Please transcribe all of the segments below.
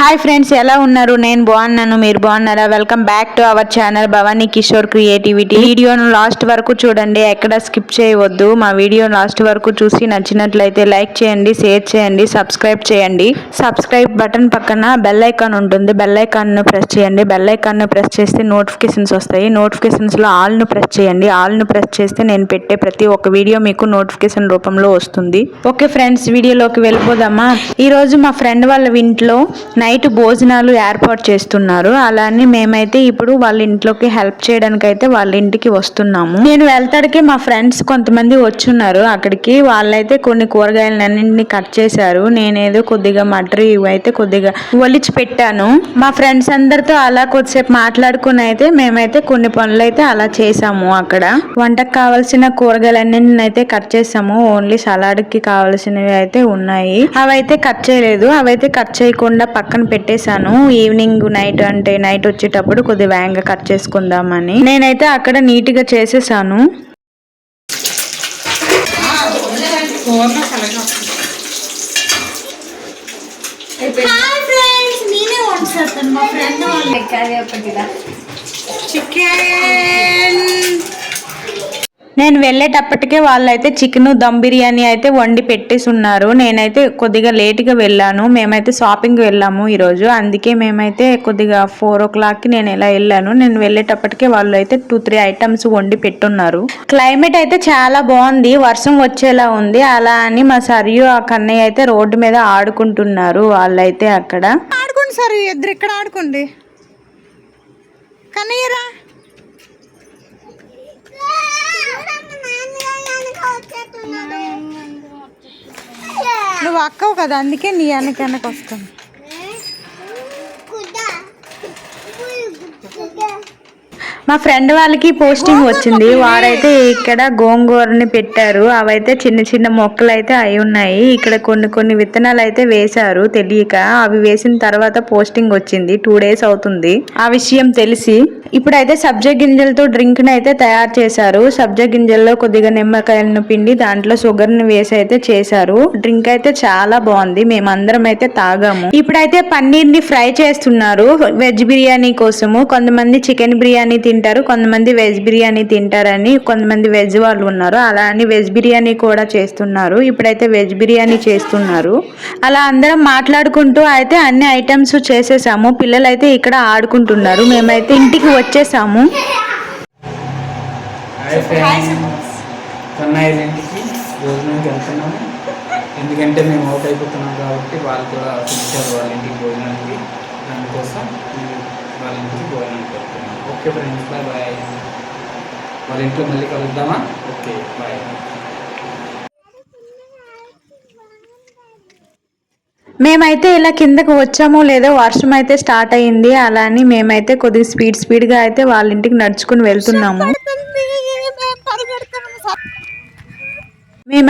Hi friends ఎలా ఉన్నారు? నేను బాగున్నాను మీరు బాగున్నారా? Welcome back to our channel Bhavani Kishore creativity. వీడియోను లాస్ట్ వరకు చూడండి ఎక్కడ స్కిప్ చేయవద్దు. మా వీడియో లాస్ట్ వరకు చూసి నచ్చినట్లయితే లైక్ చేయండి షేర్ చేయండి సబ్స్క్రైబ్ చేయండి. సబ్స్క్రైబ్ బటన్ పక్కన బెల్ ఐకాన్ ఉంటుంది. బెల్ ఐకాన్ను ప్రెస్ చేయండి. బెల్ ఐకాన్ను ప్రెస్ చేస్తే నోటిఫికేషన్స్ వస్తాయి. నోటిఫికేషన్స్లో ఆల్ను ప్రెస్ చేయండి. ఆల్ను ప్రెస్ చేస్తే నేను పెట్టే ప్రతి ఒక్క వీడియో మీకు నోటిఫికేషన్ రూపంలో వస్తుంది. ఓకే ఫ్రెండ్స్ వీడియోలోకి వెళ్ళిపోదామా? ఈరోజు మా ఫ్రెండ్ వాళ్ళ ఇంట్లో నైట్ భోజనాలు ఏర్పాటు చేస్తున్నారు. అలానే మేమైతే ఇప్పుడు వాళ్ళ ఇంట్లోకి హెల్ప్ చేయడానికి అయితే వాళ్ళ ఇంటికి వస్తున్నాము. నేను వెళ్తాడికి మా ఫ్రెండ్స్ కొంతమంది వచ్చున్నారు. అక్కడికి వాళ్ళైతే కొన్ని కూరగాయలన్నింటినీ కట్ చేశారు. నేనేదో కొద్దిగా మటర్ ఇవైతే కొద్దిగా ఒలిచి పెట్టాను. మా ఫ్రెండ్స్ అందరితో అలా కొద్దిసేపు మాట్లాడుకుని అయితే మేమైతే కొన్ని పనులు అయితే అలా చేసాము అక్కడ. వంటకు కావాల్సిన కూరగాయలన్నింటిని అయితే కట్ చేసాము ఓన్లీ సలాడ్కి కావాల్సినవి అయితే ఉన్నాయి. అవైతే కట్ చేయలేదు. అవైతే కట్ చేయకుండా పక్కన పెట్టేశాను. ఈవినింగ్ నైట్ అంటే నైట్ వచ్చేటప్పుడు కొద్దిగా వేగంగా కట్ చేసుకుందామని. నేనైతే అక్కడ నీట్గా చేసేసాను. చికెన్. నేను వెళ్ళేటప్పటికే వాళ్ళైతే చికెన్ దమ్ బిర్యానీ అయితే వండి పెట్టేసి ఉన్నారు నేనైతే కొద్దిగా లేట్గా వెళ్ళాను. మేమైతే షాపింగ్ వెళ్ళాము ఈరోజు. అందుకే మేమైతే కొద్దిగా ఫోర్ ఓ క్లాక్కి నేను ఇలా వెళ్ళాను. నేను వెళ్ళేటప్పటికే వాళ్ళు అయితే టూ త్రీ ఐటమ్స్ వండి పెట్టున్నారు. క్లైమేట్ అయితే చాలా బాగుంది. వర్షం వచ్చేలా ఉంది. అలా అని మా సరియు ఆ కన్నయ్య అయితే రోడ్డు మీద ఆడుకుంటున్నారు వాళ్ళైతే అక్కడ. ఆడుకోండి సార్ ఇద్దరు ఇక్కడ ఆడుకోండి. కన్నయ్యరా? నువ్వు అక్కవు కదా అందుకే నీ వెనక వస్తాను. మా ఫ్రెండ్ వాళ్ళకి పోస్టింగ్ వచ్చింది. వారైతే ఇక్కడ గోంగూరని పెట్టారు. అవైతే చిన్న చిన్న మొక్కలు అయితే అయి ఉన్నాయి. ఇక్కడ కొన్ని కొన్ని విత్తనాలు అయితే వేశారు తెలియక. అవి వేసిన తర్వాత పోస్టింగ్ వచ్చింది. టూ డేస్ అవుతుంది. ఆ విషయం తెలిసి ఇప్పుడైతే సబ్జా గింజలతో డ్రింక్ని అయితే తయారు చేశారు. సబ్జా గింజల్లో కొద్దిగా నిమ్మకాయలను పిండి దాంట్లో షుగర్ని వేసి అయితే చేశారు. డ్రింక్ అయితే చాలా బాగుంది. మేమందరం అయితే తాగాము. ఇప్పుడైతే పన్నీర్ని ఫ్రై చేస్తున్నారు. వెజ్ బిర్యానీ కోసము. కొంతమంది చికెన్ బిర్యానీ తింటారు తింటారు. కొంతమంది వెజ్ బిర్యానీ తింటారని కొంతమంది వెజ్ వాళ్ళు ఉన్నారు. అలా అని వెజ్ బిర్యానీ కూడా చేస్తున్నారు. ఇప్పుడైతే వెజ్ బిర్యానీ చేస్తున్నారు. అలా అందరం మాట్లాడుకుంటూ అయితే అన్ని ఐటమ్స్ చేసేసాము. పిల్లలైతే ఇక్కడ ఆడుకుంటున్నారు. మేమైతే ఇంటికి వచ్చేసాము. ఎందుకంటే మేము అవుట్ అయిపోతున్నాం కాబట్టి వాళ్ళు కూడా పిలిచారు వాళ్ళ ఇంటికి భోజనానికి. దానికోసం వాళ్ళ ఇంటికి భోజనానికి వెళ్తున్నాం. ఓకే ఫ్రెండ్స్ బాయ్ బాయ్ వాళ్ళ ఇంట్లో మళ్ళీ కలుద్దామా? ఓకే బాయ్ మేమైతే ఇలా కిందకు వచ్చామో లేదో వర్షం అయితే స్టార్ట్ అయ్యింది. అలా అని మేమైతే కొద్దిగా స్పీడ్ స్పీడ్గా అయితే వాళ్ళ ఇంటికి నడుచుకుని వెళ్తున్నాము.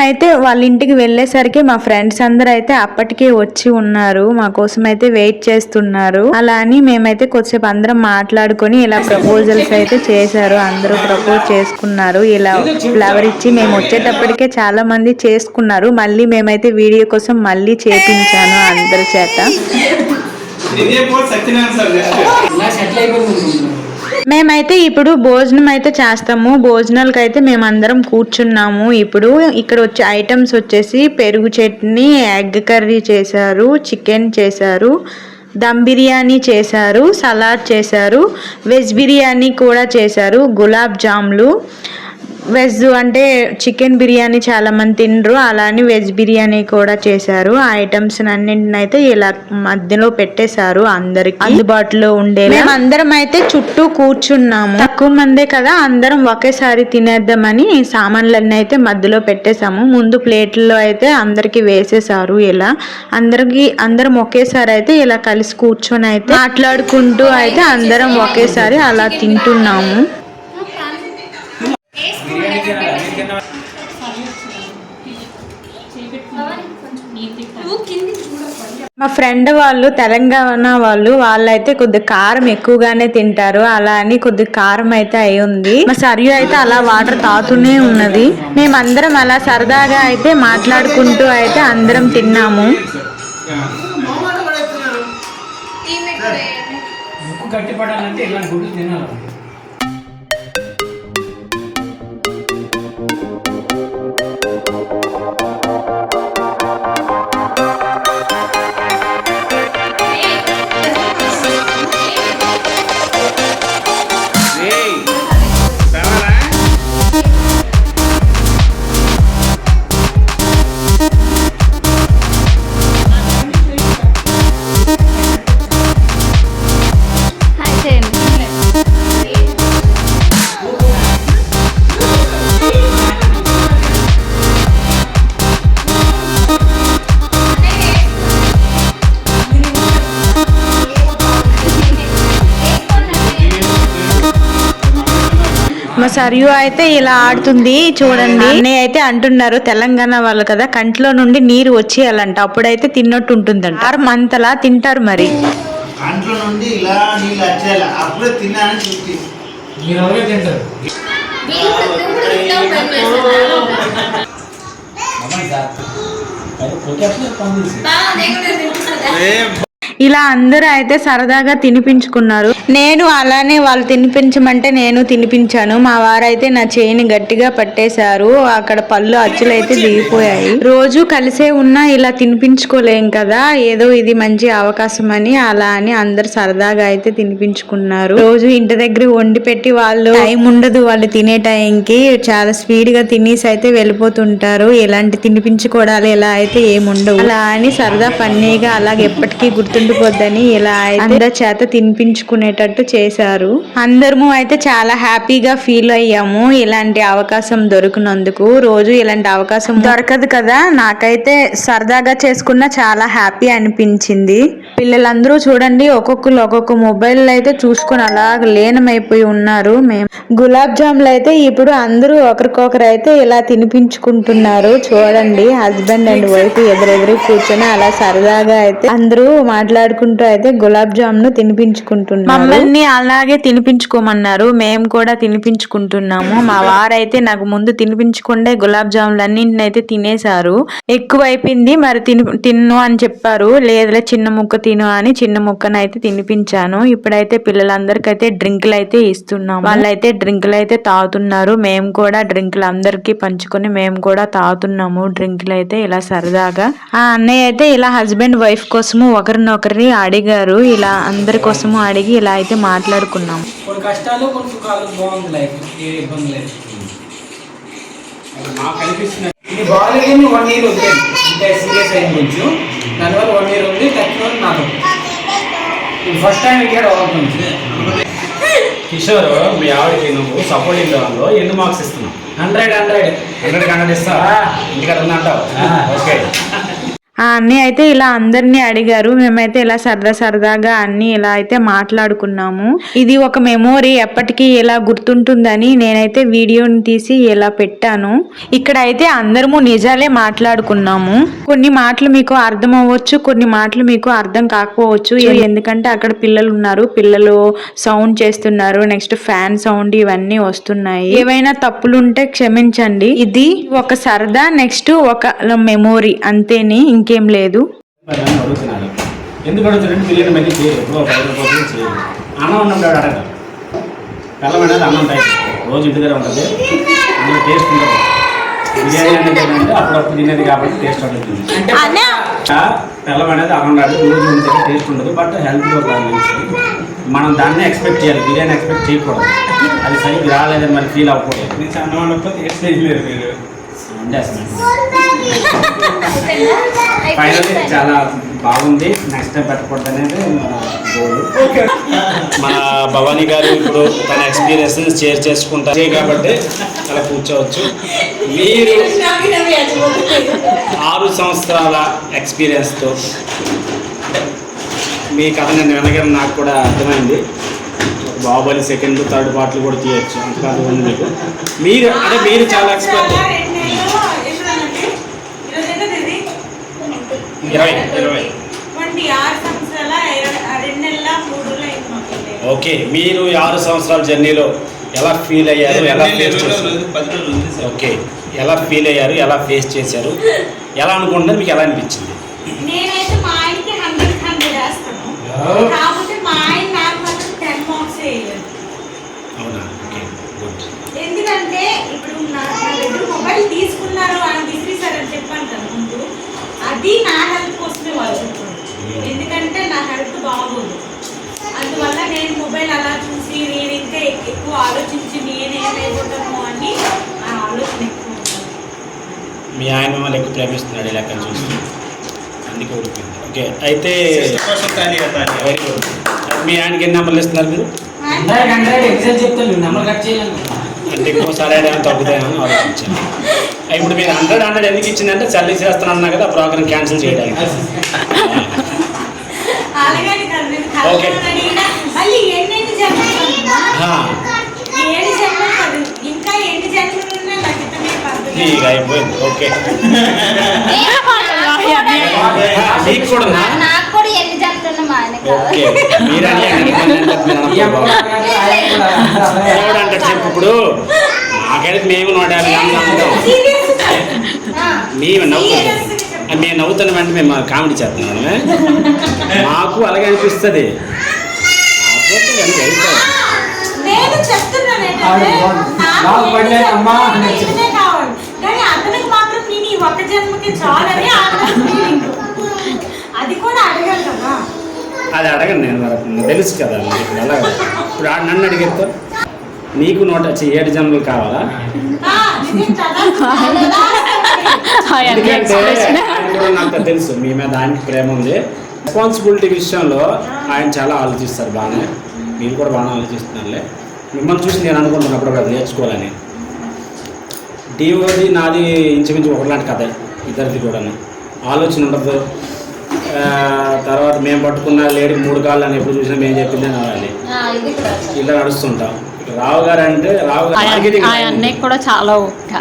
మేమైతే వాళ్ళ ఇంటికి వెళ్ళేసరికి మా ఫ్రెండ్స్ అందరూ అయితే అప్పటికే వచ్చి ఉన్నారు. మా కోసం అయితే వెయిట్ చేస్తున్నారు. అలా అని మేమైతే కొద్దిసేపు అందరం మాట్లాడుకొని ఇలా ప్రపోజల్స్ అయితే చేశారు. అందరూ ప్రపోజ్ చేసుకున్నారు. ఇలా ఫ్లవర్ ఇచ్చి మేము వచ్చేటప్పటికే చాలా మంది చేసుకున్నారు. మళ్ళీ మేమైతే వీడియో కోసం మళ్ళీ చేపించాను అందరి చేత. ఇలా సెటిల్ అయిపోతుంది మేమైతే ఇప్పుడు భోజనం అయితే చేస్తాము. భోజనాలకు అయితే మేమందరం కూర్చున్నాము. ఇప్పుడు ఇక్కడ వచ్చే ఐటమ్స్ వచ్చేసి పెరుగు చట్నీ ఎగ్ కర్రీ చేశారు చికెన్ చేశారు దమ్ బిర్యానీ చేశారు సలాడ్ చేశారు వెజ్ బిర్యానీ కూడా చేశారు గులాబ్ జామ్లు వెజ్ అంటే చికెన్ బిర్యానీ చాలా మంది తినరు. అలానే వెజ్ బిర్యానీ కూడా చేశారు. ఆ ఐటమ్స్ అన్నింటిని అయితే ఇలా మధ్యలో పెట్టేశారు అందరికి. అందుబాటులో ఉండే అందరం అయితే చుట్టూ కూర్చున్నాము. తక్కువ మందే కదా అందరం ఒకేసారి తినేద్దామని సామాన్లన్నీ అయితే మధ్యలో పెట్టేశాము. ముందు ప్లేట్లో అయితే అందరికి వేసేసారు ఇలా. అందరికి అందరం ఒకేసారి అయితే ఇలా కలిసి కూర్చొని అయితే మాట్లాడుకుంటూ అయితే అందరం ఒకేసారి అలా తింటున్నాము బిర్యానీ తినాలా మీరు తిన్నారా? మా ఫ్రెండ్ వాళ్ళు తెలంగాణ వాళ్ళు వాళ్ళైతే కొద్ది కారం ఎక్కువగానే తింటారు. అలా అని కొద్ది కారం అయితే అయి ఉంది. మా సరియు అయితే అలా వాటర్ తాగుతూనే ఉన్నది. మేమందరం అలా సరదాగా అయితే మాట్లాడుకుంటూ అయితే అందరం తిన్నాము. గట్టిపడాలంటే ఇలాంటి గుడ్లు తినాలి? సరియు అయితే ఇలా ఆడుతుంది చూడండి. అన్నయ్య అయితే అంటున్నారు తెలంగాణ వాళ్ళు కదా కంట్లో నుండి నీరు వచ్చేయాలంట అప్పుడైతే తిన్నట్టు ఉంటుందంట. ఆరు మంతలా తింటారు మరి. కంట్లో నుండి ఇలా నీళ్ళు వచ్చేయాలి అప్పుడే తిన్నానని చూసి తింటారు. ఇలా అందరూ అయితే సరదాగా తినిపించుకున్నారు. నేను అలానే వాళ్ళు తినిపించమంటే నేను తినిపించాను. మా వారైతే నా చేయిని గట్టిగా పట్టేశారు. అక్కడ పళ్ళు అచ్చులు అయితే దిగిపోయాయి. రోజు కలిసే ఉన్నా ఇలా తినిపించుకోలేం కదా ఏదో ఇది మంచి అవకాశం అని అలా అని అందరు సరదాగా అయితే తినిపించుకున్నారు. రోజు ఇంటి దగ్గర వండి పెట్టి వాళ్ళు టైం ఉండదు వాళ్ళు తినే టైంకి చాలా స్పీడ్గా తినేసి అయితే వెళ్ళిపోతుంటారు. ఎలాంటి తినిపించుకోవడాలు ఇలా అయితే ఏముండవు. అలా అని సరదా ఫన్నీగా అలాగే ఎప్పటికీ గుర్తుండిపోద్దని ఇలా అందరి చేత తినిపించుకునేటట్టు చేశారు. అందరము అయితే చాలా హ్యాపీగా ఫీల్ అయ్యాము. ఇలాంటి అవకాశం దొరికినందుకు రోజు ఇలాంటి అవకాశం దొరకదు కదా. నాకైతే సరదాగా చేసుకున్న చాలా హ్యాపీ అనిపించింది. పిల్లలందరూ చూడండి ఒక్కొక్కరు ఒక్కొక్క మొబైల్ అయితే చూసుకొని అలా లీనమైపోయి ఉన్నారు. మేము గులాబ్ జాములు అయితే ఇప్పుడు అందరూ ఒకరికొకరు అయితే ఇలా తినిపించుకుంటున్నారు. చూడండి హస్బెండ్ అండ్ వైఫ్ ఎదురెదురు కూర్చొని అలా సరదాగా అయితే అందరూ మాట్లాడుకుంటూ అయితే గులాబ్ జామ్ను తినిపించుకుంటున్నాం మమ్మల్ని అలాగే తినిపించుకోమన్నారు. మేము కూడా తినిపించుకుంటున్నాము. మా వారైతే నాకు ముందు తినిపించకుండా గులాబ్ జాములు అన్నింటిని అయితే తినేశారు. ఎక్కువ అయిపోయింది మరి తిని తిన్ను అని చెప్పారు. లేదులే చిన్న ముక్క తిను అని చిన్న ముక్కను అయితే తినిపించాను. ఇప్పుడైతే పిల్లలందరికైతే డ్రింకులు అయితే ఇస్తున్నాము. వాళ్ళైతే డ్రింకులు అయితే తాగుతున్నారు. మేము కూడా డ్రింకులు అందరికీ పంచుకొని మేము కూడా తాగుతున్నాము. డ్రింకులు అయితే ఇలా సరదాగా. ఆ అన్నయ్య అయితే ఇలా హస్బెండ్ వైఫ్ కోసము ఒకరినొకరిని అడిగారు. ఇలా అందరి కోసము అడిగి ఇలా అయితే మాట్లాడుకున్నాము కొన్ని కష్టాలు కొన్ని సుఖాలు బాగుంది లైఫ్. ఏ ఇబ్బంది లేదు. అది మాకు కనిపిస్తున్నది ఇది బాగాలేదు వన్ ఇయర్ వదిలేదు అంటే సీరియస్ అయింది కొంచెం దానివల్ల వన్ ఇయర్ ఉంది థర్టీ వన్ నాకు ఇది ఫస్ట్ టైం ఇక్కడ అవుతుంది. కిషోర్ మీ ఆవిడకి నువ్వు సపోర్టింగ్ లెవెల్లో ఎన్ని మార్క్స్ ఇస్తున్నావు? హండ్రెడ్ హండ్రెడ్ హండ్రెడ్ హండ్రెడ్ ఇస్తావా ఇంటికాడ ఉందంటావు ఓకే. ఆ అన్ని అయితే ఇలా అందరినీ అడిగారు. మేమైతే ఇలా సరదా సరదాగా అన్ని ఇలా అయితే మాట్లాడుకున్నాము. ఇది ఒక మెమోరీ. ఎప్పటికీ ఇలా గుర్తుంటుందని నేనైతే వీడియోని తీసి ఇలా పెట్టాను. ఇక్కడ అయితే అందరము నిజాలే మాట్లాడుకున్నాము. కొన్ని మాటలు మీకు అర్థం అవ్వచ్చు కొన్ని మాటలు మీకు అర్థం కాకపోవచ్చు. ఎందుకంటే అక్కడ పిల్లలు ఉన్నారు. పిల్లలు సౌండ్ చేస్తున్నారు. నెక్స్ట్ ఫ్యాన్ సౌండ్ ఇవన్నీ వస్తున్నాయి. ఏవైనా తప్పులుంటే క్షమించండి. ఇది ఒక సరదా నెక్స్ట్ ఒక మెమోరీ. అంతేని ఇంకేం లేదు. అని అడుగుతున్నాడు ఎందుకు అడుగుతున్నాడు అన్నం ఉన్నప్పుడు అడగదు బెల్లం అనేది అన్నం టైప్. రోజు ఇంటి దగ్గర ఉంటుంది. అందులో టేస్ట్ ఉండదు. బిర్యానీ అనేది ఏంటంటే అప్పుడప్పుడు తినేది కాబట్టి టేస్ట్ ఉంటుంది బెల్లం అనేది అన్నం రాదు రోజు ఉంటే టేస్ట్ ఉండదు. బట్ హెల్త్లో మనం దాన్ని ఎక్స్పెక్ట్ చేయాలి. బిర్యానీ ఎక్స్పెక్ట్ చేయకూడదు. అది సరిగ్గా రాలేదని మరి ఫీల్ అవ్వకూడదు. నేను అన్నం వండకపోతే టేస్ట్ ఫైనల్ చాలా బాగుంది. నెక్స్ట్ టైం పెట్టకూడదు అనేది మన గోల్ మన భవానీ గారు ఇప్పుడు తన ఎక్స్పీరియన్స్ షేర్ చేసుకుంటారు. కాబట్టి అలా కూర్చోవచ్చు. మీరు ఆరు సంవత్సరాల ఎక్స్పీరియన్స్తో మీ కథ నేను వినగానే నాకు కూడా అర్థమైంది. బాహుబలి సెకండ్ థర్డ్ పార్ట్లు కూడా తీయచ్చు. అంత కథ ఉంది మీకు. మీరు అంటే మీరు చాలా ఎక్స్పర్ట్ ఓకే మీరు ఆరు సంవత్సరాల జర్నీలో ఎలా ఫీల్ అయ్యారు ఎలా ఫేస్ చేశారు? ఓకే ఎలా ఫీల్ అయ్యారు ఎలా ఫేస్ చేశారు? ఎలా అనుకుంటున్నారు మీకు ఎలా అనిపించింది? ఎందుకంటే ఇప్పుడు మొబైల్ తీసుకున్నారు అని అది నా హెల్త్ కోసమే వాళ్ళు ఎందుకంటే నా హెల్త్ బాగోదు. అందువల్ల నేను మొబైల్ అలా చూసి నేను ఇంకా ఎక్- ఎక్కువ ఆలోచించి నేనేమైపోతాను అని ఆ ఆలోచన ఎక్కువ ఉంటుంది. మీ ఆయన మిమ్మల్ని ఎక్కువ ప్రేమిస్తున్నాడు లెక్కను చూసి అందుకే ఓడిపోయింది ఓకే అయితే వెరీ గుడ్ మీ ఆయనకి ఎన్ని నెంబర్లు ఇస్తున్నారు మీరు? అంటే ఇంకోసారి తగ్గుతాయని ఆలోచించాను. ఇప్పుడు మీరు హండ్రెడ్ హండ్రెడ్ ఎందుకు ఇచ్చిందంటే చల్లి చేస్తాను అన్నా కదా ప్రోగ్రామ్ క్యాన్సిల్ చేయడానికి. కాదు ఇంకా అయిపోయింది ఓకే. మీకు కూడా ఓకే అంటే చెప్పు ఇప్పుడు? నాకైతే మేము నూట యాభై మేము నవ్వుతాం మేము నవ్వుతున్న వెంటనే మేము కామెడీ చేస్తున్నామే మాకు అలాగే అనిపిస్తుంది. అది అడగండి నేను మరి తెలుసు కదా ఇప్పుడు ఆడు నన్ను అడిగేస్తా నీకు నూట ఏడు జన్మలు కావాలా? ఆ, నిజం కదా? ఎందుకంటే ఆయన కూడా నాకు తెలుసు. మీ మీద ఆయనకి ప్రేమ ఉంది. రెస్పాన్సిబిలిటీ విషయంలో ఆయన చాలా ఆలోచిస్తారు బాగానే. మీరు కూడా బాగానే ఆలోచిస్తున్నారులే. మిమ్మల్ని చూసి నేను అనుకుంటున్నప్పుడు అది నేర్చుకోవాలని. డిఓది నాది ఇంచుమించు ఒకలాంటి కథ ఇద్దరిది కూడా ఆలోచన ఉండదు. తర్వాత మేము పట్టుకున్న లేడీ మూడు కాళ్ళు అని ఎప్పుడు చూసినా మేము చెప్పిందే నడాలి ఇది కూడా. ఇలా నడుస్తుంటాం. రావు గారు అంటే రావు గారు అన్నయ్య కూడా చాలా ఓపిక.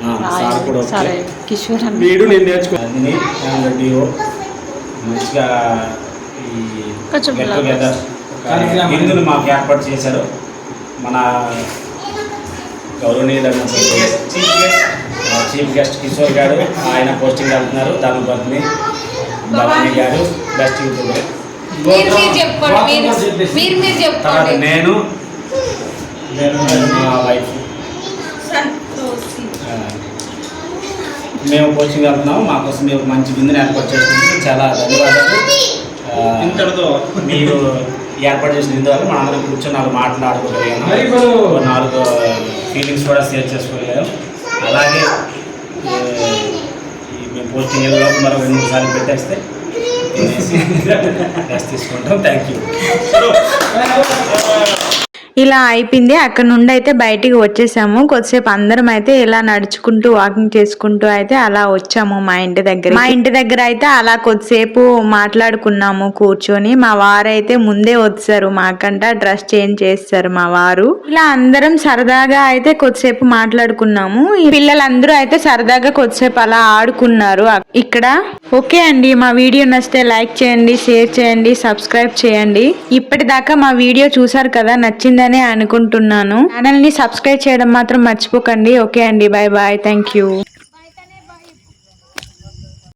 ఆ, సార్ కూడా. సరే కిషోర్ అన్న. వీడు నేను నేర్చుకున్నాను డిఓ మంచిగా విందులు మాకు ఏర్పాటు చేశారు. మన గౌరవనీయులైన చీఫ్ గెస్ట్ కిషోర్ గారు ఆయన పోస్టింగ్ వెళ్తున్నారు దాని పత్ని భవానీ గారు బెస్ట్ యూట్యూబర్ మీరు మీరు చెప్పుకోండి మీరు మీరు మీరు తర్వాత చెప్పుకోండి నేను మా వైఫ్ మేము కోచింగ్ వెళ్తున్నాము మాకోసం మీరు మంచి విందుని ఏర్పాటు చేసినందుకు చాలా ధన్యవాదాలు. ఇంతటితో మీరు ఏర్పాటు చేసిన విందు వల్ల మనం అందరం కూర్చొని నాలుగు ఓ నాలుగు ఫీలింగ్స్ కూడా షేర్ చేసుకోగలిగాను. అలాగే మేము పోస్టింగ్ లోపు మరో రెండు మూడు సార్లు పెట్టేస్తే రెస్ట్ తీసుకుంటాం. థ్యాంక్ యూ ఇలా అయిపోయింది. అక్కడ నుండి అయితే బయటికి వచ్చేసాము. కొద్దిసేపు అందరం అయితే ఇలా నడుచుకుంటూ వాకింగ్ చేసుకుంటూ అయితే అలా వచ్చాము మా ఇంటి దగ్గర మా ఇంటి దగ్గర అయితే అలా కొద్దిసేపు మాట్లాడుకున్నాము కూర్చొని. మా వారు అయితే ముందే వచ్చారు. మాకంట డ్రెస్ చేంజ్ చేస్తారు మా వారు. ఇలా అందరం సరదాగా అయితే కొద్దిసేపు మాట్లాడుకున్నాము. ఈ పిల్లలందరూ అయితే సరదాగా కొద్దిసేపు అలా ఆడుకున్నారు. ఇక్కడ ఓకే అండి. మా వీడియో నచ్చితే లైక్ చేయండి షేర్ చేయండి సబ్స్క్రైబ్ చేయండి. ఇప్పటిదాకా మా వీడియో చూసారు కదా? నచ్చిందనే అనుకుంటున్నాను. ఛానల్ని సబ్స్క్రైబ్ చేయడం మాత్రం మర్చిపోకండి. ఓకే అండి. Bye bye thank you